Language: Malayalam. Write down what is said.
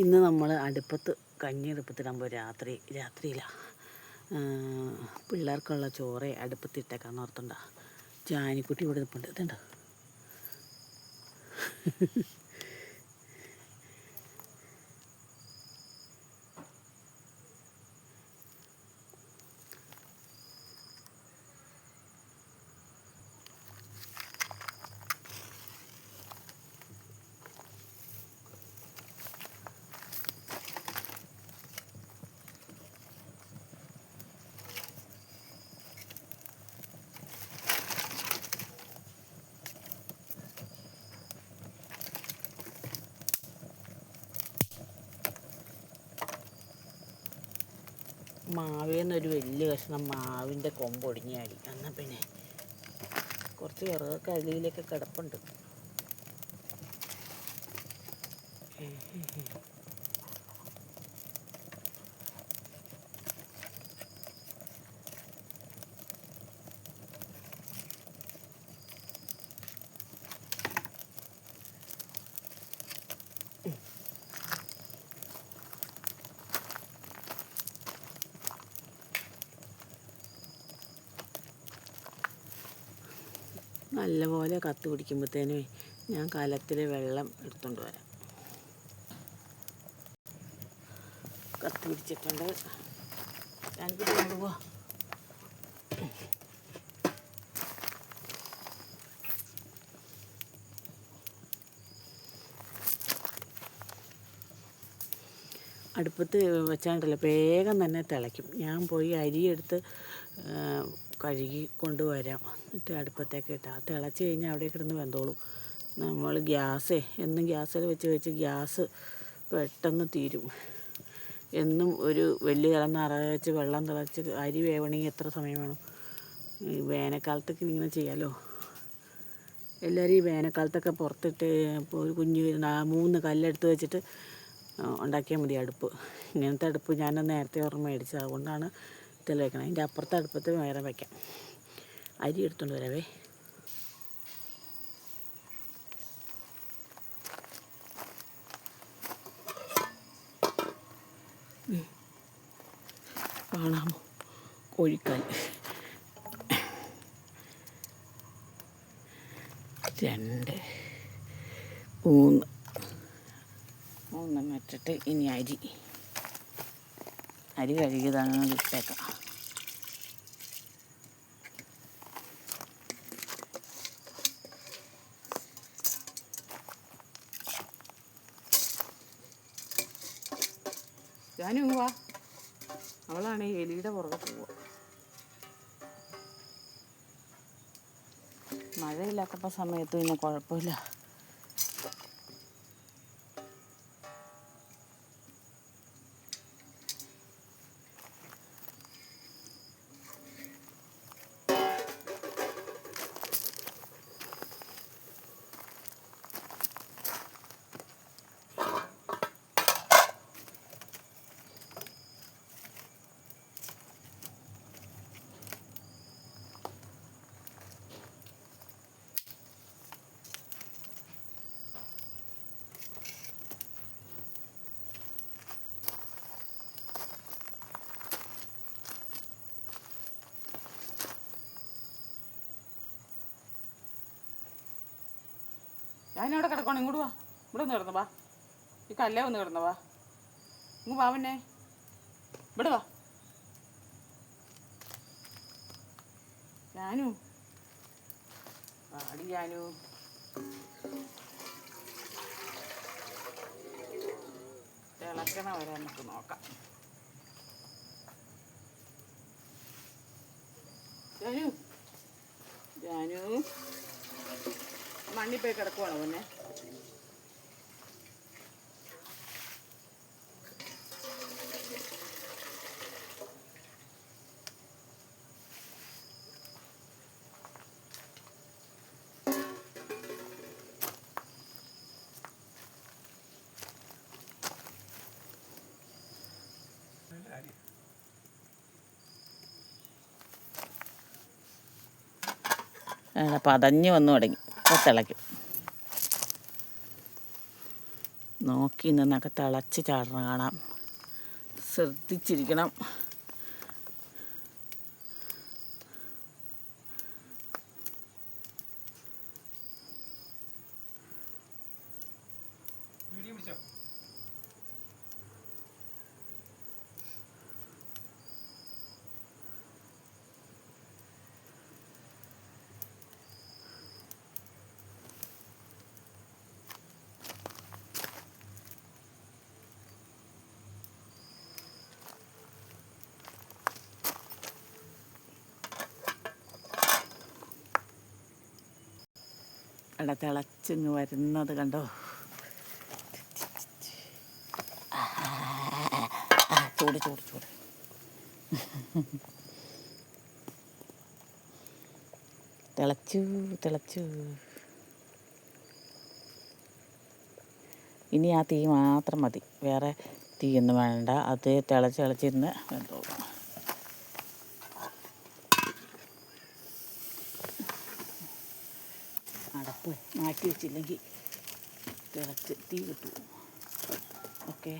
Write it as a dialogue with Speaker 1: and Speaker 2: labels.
Speaker 1: ഇന്ന് നമ്മൾ അടുപ്പത്ത് കഞ്ഞി അടുപ്പത്തിടുമ്പോൾ രാത്രി രാത്രിയില്ല. പിള്ളേർക്കുള്ള ചോറ് അടുപ്പത്തിട്ടേക്കാന്ന് ഓർത്തുണ്ടാ. ജാനിക്കുട്ടി ഇവിടെ നിൽപ്പുണ്ട് ഇതുണ്ട് മാവേന്നൊരു വലിയ കഷ്ണം മാവിന്റെ കൊമ്പ് ഒടിഞ്ഞാടി. എന്നാൽ പിന്നെ കുറച്ച് വിറകൊക്കെ അടിയിലൊക്കെ കിടപ്പുണ്ട്. നല്ലപോലെ കത്ത് പിടിക്കുമ്പോഴത്തേനും ഞാൻ കലത്തിൽ വെള്ളം എടുത്തുകൊണ്ട് വരാം. കത്ത് പിടിച്ചിട്ടുണ്ട്. ഞാൻ കൊണ്ടുപോവാ അടുപ്പത്ത് വെച്ചാണ്ടല്ലോ വേഗം തന്നെ തിളയ്ക്കും. ഞാൻ പോയി അരിയെടുത്ത് കഴുകി കൊണ്ടുവരാം. എന്നിട്ട് അടുപ്പത്തേക്ക് ഇട്ടാൽ തിളച്ച് കഴിഞ്ഞാൽ അവിടെ കിടന്ന് വെന്തോളും. നമ്മൾ ഗ്യാസേ എന്നും ഗ്യാസിൽ വെച്ച് വെച്ച് ഗ്യാസ് പെട്ടെന്ന് തീരും. എന്നും ഒരു വലിയ കലം നിറച്ച് വെള്ളം തിളച്ച് അരി വേവണമെങ്കിൽ എത്ര സമയം വേണം? വേനൽക്കാലത്തൊക്കെ ഇങ്ങനെ ചെയ്യാമല്ലോ എല്ലാവരും ഈ വേനൽക്കാലത്തൊക്കെ പുറത്തിട്ട് ഇപ്പോൾ ഒരു കുഞ്ഞ് മൂന്ന് കല്ലെടുത്ത് വെച്ചിട്ട് ഉണ്ടാക്കിയാൽ മതി അടുപ്പ്. ഇങ്ങനത്തെ അടുപ്പ് ഞാൻ നേരത്തെ ഓർമ്മ മേടിച്ചത്. അതുകൊണ്ടാണ് ഇതിൽ വെക്കണം അതിന്റെ അപ്പുറത്തെ അടുപ്പത്ത് വേറെ വയ്ക്കാം അരി എടുത്തുകൊണ്ട് വരാവേ. കാണാമോ കോഴിക്കാൽ. രണ്ട് മൂന്ന്. മൂന്നെണ്ണം ഇട്ടിട്ട് ഇനി അരി. അരി കഴുകിയതാണ് ഇട്ടേക്കാം ഞാനും പോവാ അവളാണ് എലിയുടെ പുറകെ പോവുക. മഴയില്ലാത്തപ്പോൾ സമയത്ത് പിന്നെ കുഴപ്പമില്ല. ഞാനിവിടെ കിടക്കണം ഇങ്ങോട്ട് വാ. ഇവിടെ ഒന്ന് കിടന്നു വാ. ഈ കല്ലേ ഒന്ന് കിടന്നു വാ. ഇങ്ങ് വാ പിന്നെ. ഇവിടെ വാ. ജാനു പാടി ജാനു തിളക്കണ വരെ നമുക്ക് നോക്കാം. ജാനു ജാനു മണ്ണിൽ പോയി കിടക്കുവാണോ പിന്നെ? പതഞ്ഞ് വന്നു തുടങ്ങി. അപ്പോൾ തിളയ്ക്കും നോക്കി നിന്നൊക്കെ തിളച്ച് ചാടണം കാണാം. ശ്രദ്ധിച്ചിരിക്കണം.
Speaker 2: വീഡിയോ പിടിച്ചോ?
Speaker 1: എടാ തിളച്ചിങ്ങ് വരുന്നത് കണ്ടോ? ചൂട് ചൂട് ചൂട്. തിളച്ചു തിളച്ചു. ഇനി ആ തീ മാത്രം മതി. വേറെ തീയൊന്നും വേണ്ട. അത് തിളച്ച് തിളച്ചിരുന്ന് വെന്തോളും അടപ്പ് മാറ്റി വെച്ചില്ലെങ്കിൽ തിളച്ച് തീ കിട്ടും. ഓക്കെ.